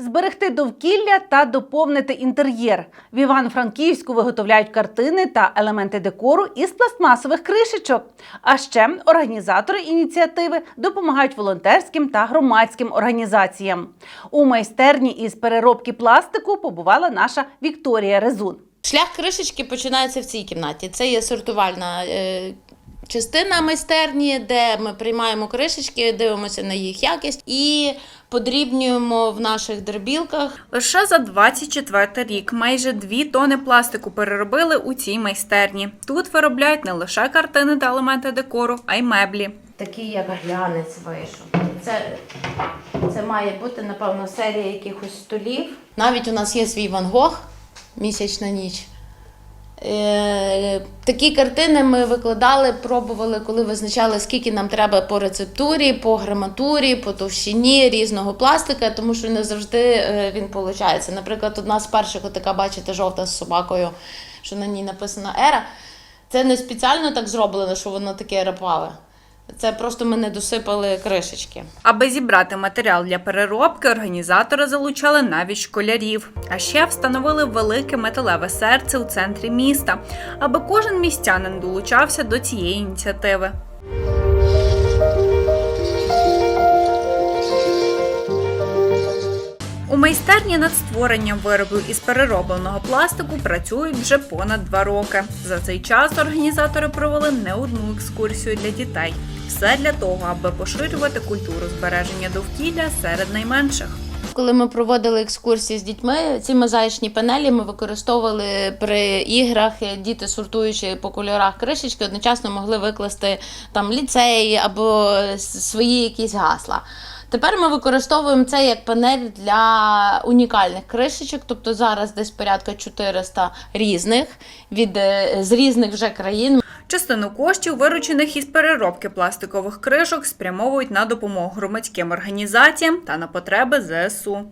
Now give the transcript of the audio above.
Зберегти довкілля та доповнити інтер'єр. В Івано-Франківську виготовляють картини та елементи декору із пластмасових кришечок. А ще організатори ініціативи допомагають волонтерським та громадським організаціям. У майстерні із переробки пластику побувала наша Вікторія Резун. Шлях кришечки починається в цій кімнаті. Це є сортувальна е, частина майстерні, де ми приймаємо кришечки, дивимося на їх якість і подрібнюємо в наших дробілках. Лише за 24 рік майже 2 тони пластику переробили у цій майстерні. Тут виробляють не лише картини та елементи декору, а й меблі. Такий як глянець вийшов. Це, це має бути, напевно, серія якихось столів. Навіть у нас є свій Ван Гог місячна ніч. Е, такі картини ми викладали, пробували, коли визначали, скільки нам треба по рецептурі, по граматурі, по товщині різного пластика, тому що не завжди е, він виходить. Наприклад, одна з перших, отака, бачите, жовта з собакою, що на ній написана ера. Це не спеціально так зроблено, що воно таке рапаве. Це просто ми не досипали кришечки. Аби зібрати матеріал для переробки, організатори залучали навіть школярів. А ще встановили велике металеве серце у центрі міста, аби кожен містянин долучався до цієї ініціативи. Майстерні над створенням виробів із переробленого пластику працюють вже понад два роки. За цей час організатори провели не одну екскурсію для дітей. Все для того, аби поширювати культуру збереження довкілля серед найменших. Коли ми проводили екскурсії з дітьми, ці мозаїчні панелі ми використовували при іграх. Діти, сортуючи по кольорах кришечки, одночасно могли викласти там ліцеї або свої якісь гасла. Тепер ми використовуємо це як панель для унікальних кришечок, тобто зараз десь порядка 400 різних від е, з різних вже країн. Частину коштів, виручених із переробки пластикових кришок, спрямовують на допомогу громадським організаціям та на потреби ЗСУ.